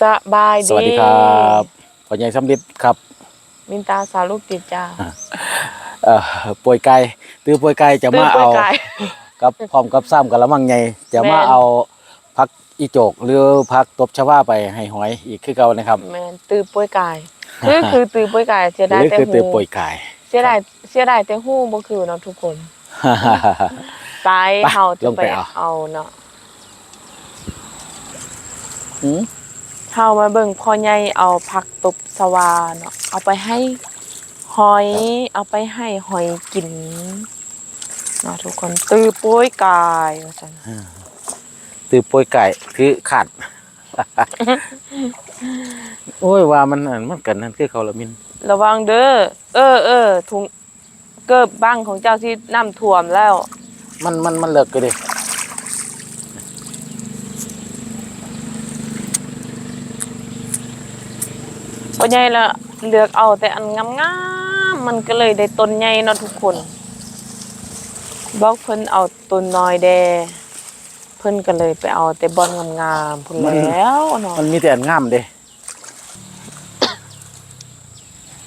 สบายดีสวัสดีครับพ่อใหญ่สำลิดครับมินตาสาวลูกติดจ้าเอ่อป่วยไก่ตื้อป่วยไก่จะตื้มาอป่วยเอาไก่กับพร้อมกับซ้ำกับละมังไงจะแม่มานเอาพักอีโจกหรือพักตบชวาไปให้หอยอีกคือเก่านะครับแมนตือป่วยไก่คือคือตือป่วยไก่เสียหดายรือแต่คือหูตื้อป่วยไก่เสียดายเสียดายแต่หูบ่คือเนาะทุกคนไปไปเฮาจะลงไปไปเอาเอาเนาะหืม เฮามาเบิ่งพ่อใหญ่เอาผักตบสวาเนาะเอาไปให้หอย เอาไปให้หอยกินเนาะทุกคนตือป่วยไก่ว่าซั่นตื้อป่วยไก่คือขาด โอ้ยว่ามันอันมันกันนั่นคือเขาละมินระวังเด้อเออเออถุงเกิบบ้างของเจ้าที่น้ำท่วมแล้ว มันมันมันเลิกก็ดิ พอใหญ่ละเลือกเอาแต่อันงามๆมันก็เลยได้ต้นใหญ่เนาะทุกคนบอกเพิ่นเอาต้นน้อยแดเพิ่นก็เลยไปเอาแต่บอนงามๆพุ่นแล้วเนาะมันมีแต่อันงามเด้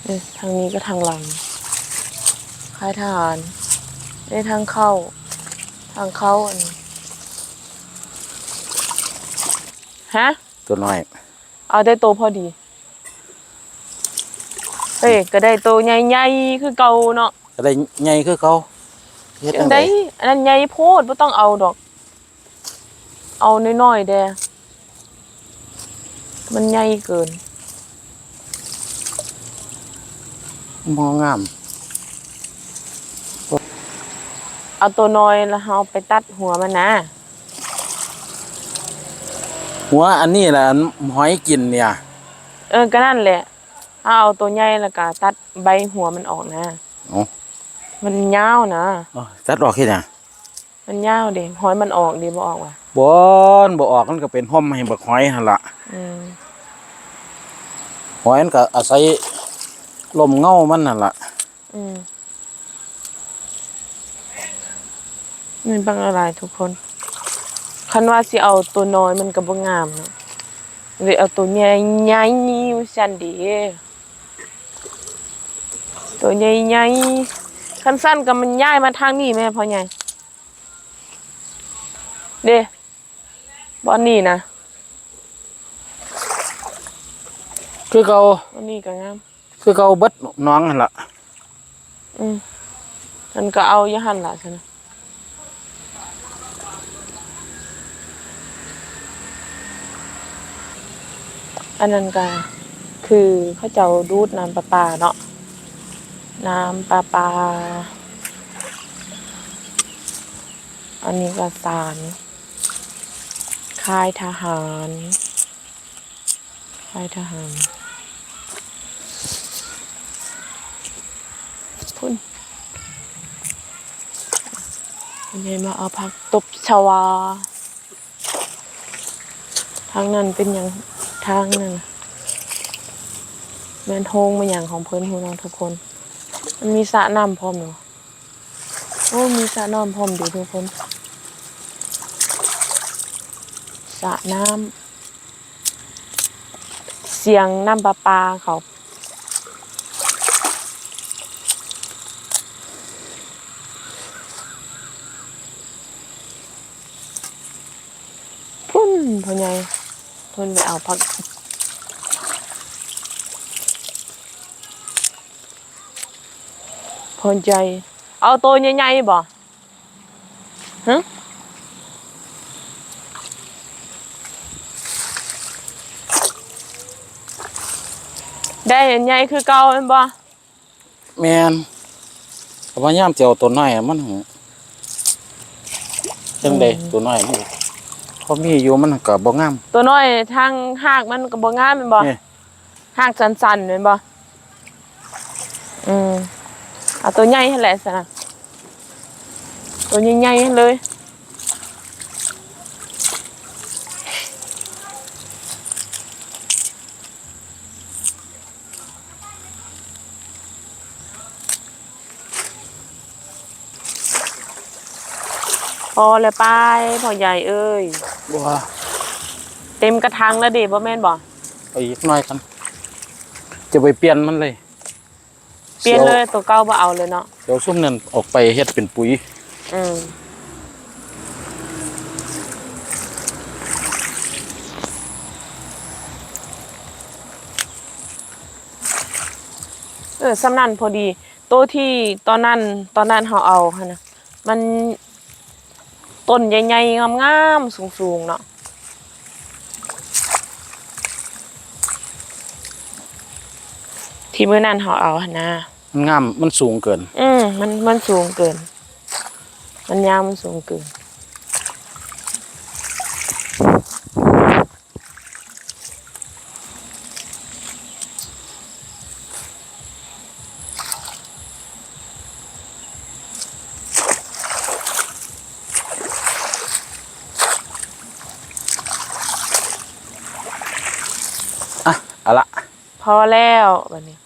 เออทางนี้ก็ทางหลังค่ายทหารได้ทางเข้า ทางเข้าอันนี้ฮะ ตัวน้อย เอาได้โตพอดี เอ้ยก็ได้โตใหญ่ๆคือเก่าเนาะก็ได้ใหญ่คือเขาเฮ็ดจัจังงไดไดอันนั้นใหญ่โพดบ่ต้องเอาดอก เอาน้อยๆแดมันใหญ่เกินมองงาม เอาตัวน้อยแล้วเฮาไปตัดหัวมันนะ หัวอันนี้แหละอันหอยกินเนี่ย เออก็นั่นแหละ เอาเอาตัวใหญ่แล้วก็ตัดใบหัวมันออกนะอ๋อมันยาวนะอ๋อตัดออกเฮ็ดหยังมันยาวเด้หอยมันออกดีบ่ออกว่ะบนบ่ออกมันก็เป็นห่มให้บักหอยหั่นล่ะอืมหอยมันก็อาศัยลมเงามันนั่นล่ะอืมนี่บางอะไรทุกคนคันว่าสิเอาตัวน้อยมันก็บ่งามเนาะเลยเอาตัวใหญ่ใหญ่ๆว่าซั่นเดี ตัวใหญ่ใหญ่ๆคันสั้นก็มันย้ายมาทางนี้แม่พ่อใหญ่ เด้บ่อนนี่นะคือเก่าบ่อนนี่ก็งาม คือเก่าเบิดน้องหั่นล่ะ อืมมันก็เอาอยู่หั่นล่ะซั่นน่ะอันนั้นก็คือเขาเจ้าดูดน้ำประปาเนาะ น้ำประปลาอันนี้ก็สาร ค่ายทหาร ค่ายทหาร พุ่นคุณยายมาเอาผักตบชวา ทางนั้นเป็นอย่างทางนั้นแมนโฮงมาอย่างของเพิ่อนหูน้องทุกคน มันมีสระน้ำพร้อมเนาะโอ้ มีสระน้ำพร้อมดีทุกคนสระน้ำเสียงน้ำประปาเขาพุ่นพ่อใหญ่เพิ่นไปเอาผัก พ่อใหญ่เอาตัวใหญ่ๆบ่ฮะได้อันใหญ่คือเก่าแม่นบ่แม่นแต่ว่ายามสิเอาตัวน้อยอะมันหจังไดตัวน้อยมันพอมีอยู่มันก็บ่งาม ตัวน้อยทางหากมันก็บ่งามแม่นบ่นี่ หากสั้นๆแม่นบ่อืม เอาตัวใหญ่หั่นแหละซะนะตัวใหญ่ๆเลยพอแล้วไปพ่อใหญ่เอ้ยบ่เต็มกระทังแล้วดิบ่แม่นบ่เอาอีกหน้อยกัน จะไปเปลี่ยนมันเลยเปลี่ยนเลยตัวเก่าบ่เอาเลยเนาะเดี๋ยวซุ่มนั่นออกไปเฮ็ดเป็นปุ๋ย อืมเออสำนันพอดีโต๊ะที่ตอนนั้นตอนนั้นเขาเอาค่ะนะมันต้นใหญ่ๆงามๆสูงๆเนาะที่มื้อนั้นเขาเอาหั่นนะ มันงามมันสูงเกิน อืมมันมันสูงเกิน มันยาวมันสูงเกิน อะเอาละ พอแล้วบัดนี้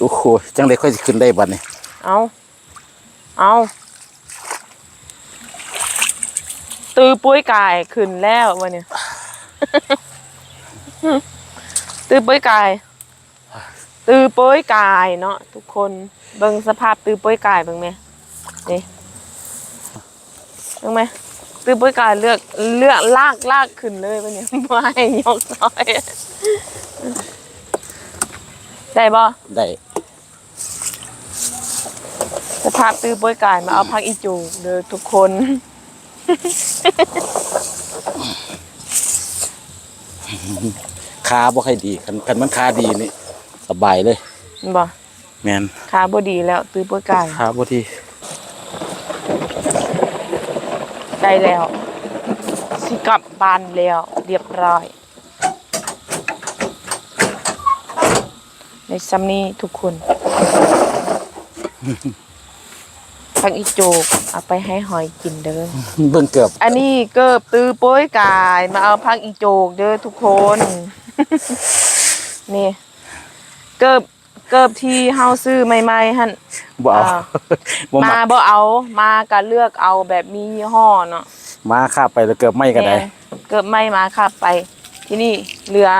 โอ้โหจังไดค่อยสิขึ้นได้บัดนี้ เอาเอาตือปุ้ยกายขึ้นแล้ววันนี้ตือปุ้ยกาย ตือปุ้ยกายเนาะทุกคนเบิ่งสภาพตือปุ้ยกายเบิ่งไหมนี่เบิ่งไหมตือปุ้ยกายเลือกเลือกลากลากขึ้นเลยวันนี้ไม่ให้ยกน้อย ได้บ่ได้ สภาพตื้อโป้ยกายมาเอาพักอีจูเด้อทุกคน ขาบ่ค่อยดีคันคันมันขาดีนี่สบายเลยเห็นบ่แม่นขาบ่ดีแล้ว ตื้อโป้ยกายขาบ่ดีได้แล้ว สิกลับบ้านแล้ว เรียบร้อยในซัมนี้ทุกคน พักอีโจกเอาไปให้หอยกินเด้อ เบิ่งเกือบอันนี้เกิบตื้อโป้ยกายมาเอาพักอีโจกเด้อทุกคน นี่ เกิบเกิบที่เฮาซื้อใหม่ๆหั่น บ่เอาอ่า บ่มัมากบ่เอามาก็เลือกเอาแบบมียี่ห้อเนาะมาคาบไปแล้วเกือบไม่ก็ได้แม่เกิบไม่มาขับไป ที่นี่เหลือ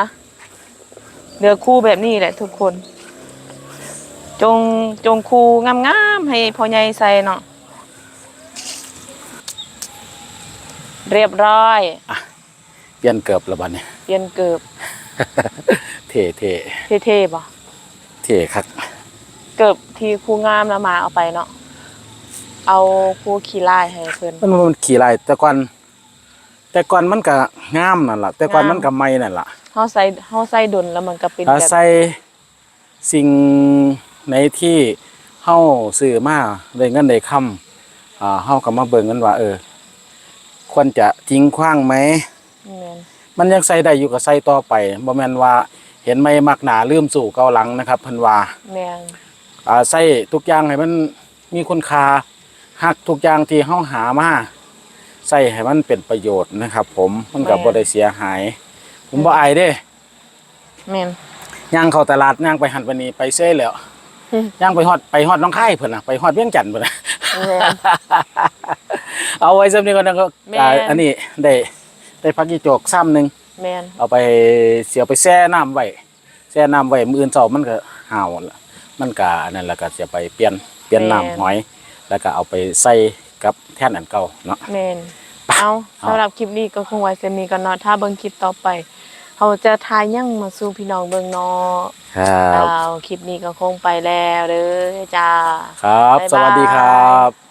เหลือคู่แบบนี้แหละทุกคน จงจงคู่งามๆให้พ่อใหญ่ใส่เนาะเรียบร้อยเปลี่ยนเกือบแล้วบัดนี้เปลี่ยนเกิบเท่เท่เท่ๆบ่เท่คักเกิบที่คู่งามแล้วมาเอาไปเนาะเอาคู่ขี้ลายให้เพิ่นมันมันขี่ไล่แต่ก่อนแต่ก่อนมันก็งามนั่นล่ะแต่ก่อนงามมันก็ไม่นั่นล่ะเฮาใส่เฮาใส่ดนแล้วมันก็เป็นอาแบบศัยสิ่ง ในที่เฮาซื้อมาได้เงินได้คำอ่าเฮาก็มาเบิ่งกันว่า เออ ควรจะทิ้งขว้างไหมแม่นมันยังใส่ได้อยู่ก็ใส่ต่อไปบ่แม่นว่า เห็นไหมมักหนาลืมสู่เกาหลังนะครับเพิ่นว่า แม่นอ่าใส่ทุกอย่างให้มันมีคุณค่าฮักทุกอย่างที่เฮาหามาใส่ให้มันเป็นประโยชน์นะครับ ผมมันก็บ่ได้เสียหาย ผมบ่อายเด้แม่นย่างเข้าตลาดย่างไปหันไปนี่ไปเซ่แล้วอืม ย่างไปฮอดไปฮอดน้องค่ายเพิ่นน่ะไปฮอดเวียงจันทน์เพิ่นน่ะแม่นเอาไว้ซำนี้ก่อนนะครับแม่น อ่าอันนี้ได้ได้พักอีโจกซ้ำหนึงแม่นเอาไปเสียไปแช่น้ำไว้แช่น้ำไว้มื้ออื่นเช้ามันก็ห่าวละมันก็นั่นแหละก็เสียไปเปลี่ยนเปลี่ยนน้ำหอย แล้วก็เอาไปใส่กับแท่นอันเก่าเนาะ แม่นเอาเอา สำหรับคลิปนี้ก็คงไว้เซมีกันเนาะถ้าเบิ่งคลิปต่อไป เขาจะทายยังมาสู่พี่น้องเบิ่งเนาะครับ เอาคลิปนี้ก็คงไปแล้วเด้อจ้า ครับบ๊ายบายสวัสดีครับ